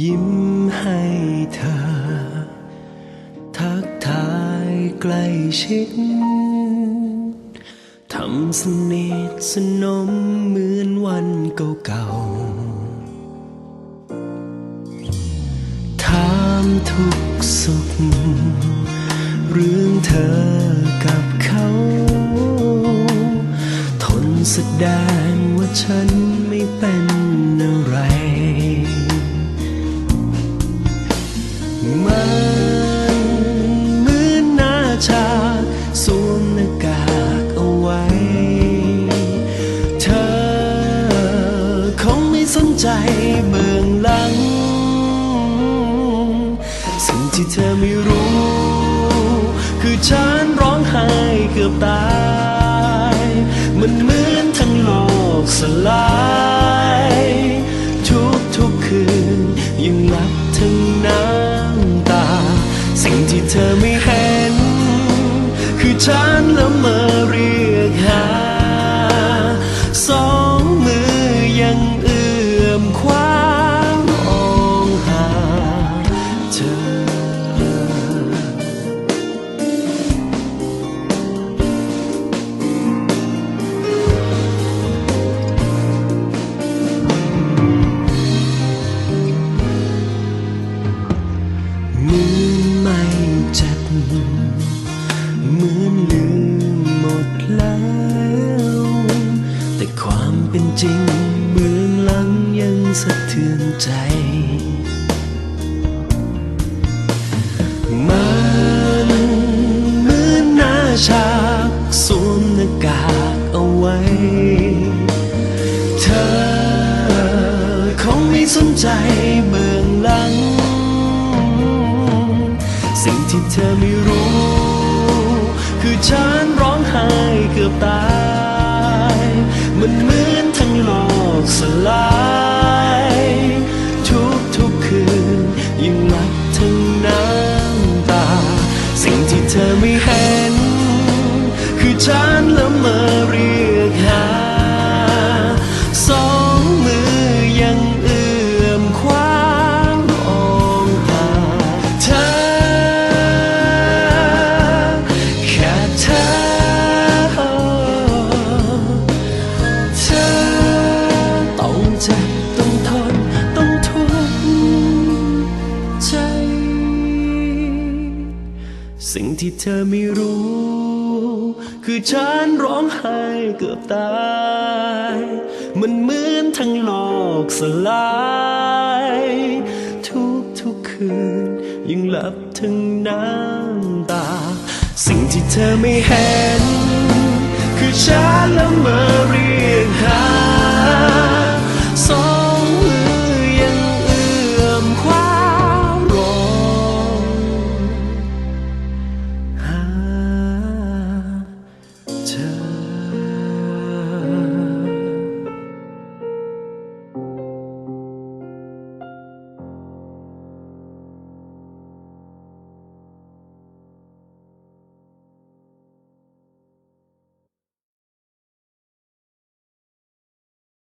ยิ้มให้เธอ ทักทายใกล้ชิดทำสนิทสนมเหมือนวันเก่าๆถามทุกสุข เรื่องเธอกับเขา ทนแสดงว่าฉันไม่เป็นอะไร กือบตาย มันเหมือนทั้งโลกสลาย ทุกทุกคืนยังหลับทั้งน้ำตา สิ่งที่เธอไม่เห็น คือฉันละเมอ มือนไม่เจ็บเหมือนลืมหมดแล้ว แต่ความเป็นจริงเบื้องหลังยังสะเทือนใจ มันเหมือนหน้าฉากสวมหน้ากากเอาไว้ เธอคงไม่สนใจ สิ่งที่เธอไม่รู้ คือฉันร้องไห้เกือบตาย มันเหมือนทั้งโลกสลาย ทุกทุกคืนยังหลับทั้งน้ำตา สิ่งที่เธอไม่เห็น คือฉันละเมอเรีย สิ่งที่เธอไม่รู้ คือฉันร้องไห้เกือบตาย มันเหมือนทั้งโลกสลาย ทุกทุกคืนยังหลับทั้งน้ำตา สิ่งที่เธอไม่เห็น คือฉันละเมอเรียกหา